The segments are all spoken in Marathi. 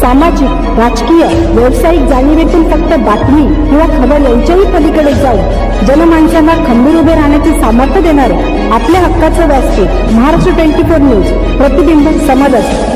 सामाजिक राजकीय व्यावसायिक जाणीवेतून फक्त बातमी किंवा खबर यांच्याही पलीकडे जाऊन जनमानसांना खंबीर उभे राहण्याचे सामर्थ्य देणारे आपल्या हक्काचं व्यासपीठ महाराष्ट्र ट्वेंटी फोर न्यूज प्रतिबिंब समाजाचे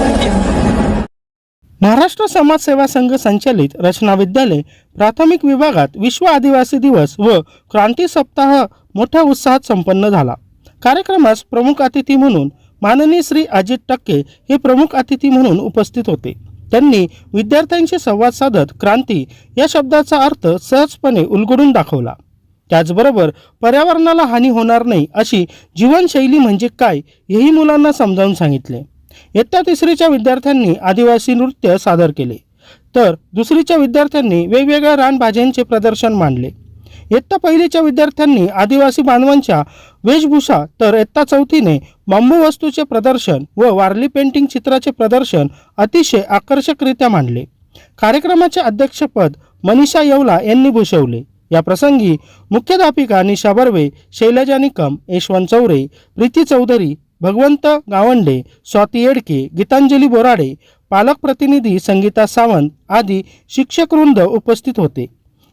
महाराष्ट्र समाज सेवा संघ संचालित रचना विद्यालय प्राथमिक विभागात विश्व आदिवासी दिवस व क्रांती सप्ताह मोठ्या उत्साहात संपन्न झाला. कार्यक्रमास प्रमुख अतिथी म्हणून माननीय श्री अजित टक्के हे प्रमुख अतिथी म्हणून उपस्थित होते. त्यांनी विद्यार्थ्यांशी संवाद साधत क्रांती या शब्दाचा अर्थ सहजपणे उलगडून दाखवला. त्याचबरोबर पर्यावरणाला हानी होणार नाही अशी जीवनशैली म्हणजे काय हेही मुलांना समजावून सांगितले. इयत्ता तिसरीच्या विद्यार्थ्यांनी आदिवासी नृत्य सादर केले. तर दुसरीच्या विद्यार्थ्यांनी वेगवेगळ्या रानभाज्यांचे प्रदर्शन मांडले. इयत्ता पहिलीच्या विद्यार्थ्यांनी आदिवासी बांधवांच्या वेशभूषा तर इयत्ता चौथीने बांबू वस्तूचे प्रदर्शन व वारली पेंटिंग चित्राचे प्रदर्शन अतिशय आकर्षकरित्या मांडले. कार्यक्रमाचे अध्यक्षपद मनीषा येवला यांनी भूषवले. या प्रसंगी मुख्याध्यापिका निशा बर्वे शैलजा निकम यशवंत चौरे प्रीती चौधरी भगवंत गावंडे स्वाती येडके गीतांजली बोराडे पालक प्रतिनिधी संगीता सावंत आदी शिक्षकवृंद उपस्थित होते.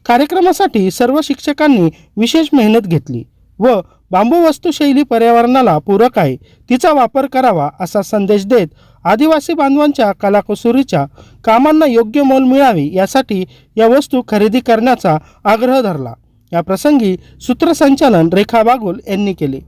कार्यक्रमासाठी सर्व शिक्षकांनी विशेष मेहनत घेतली व बांबू वस्तूशैली पर्यावरणाला पूरक आहे. तिचा वापर करावा असा संदेश देत आदिवासी बांधवांच्या कलाकुसुरीच्या कामांना योग्य मोल मिळावे यासाठी या वस्तू खरेदी करण्याचा आग्रह धरला. या प्रसंगी सूत्रसंचालन रेखा बागुल यांनी केले.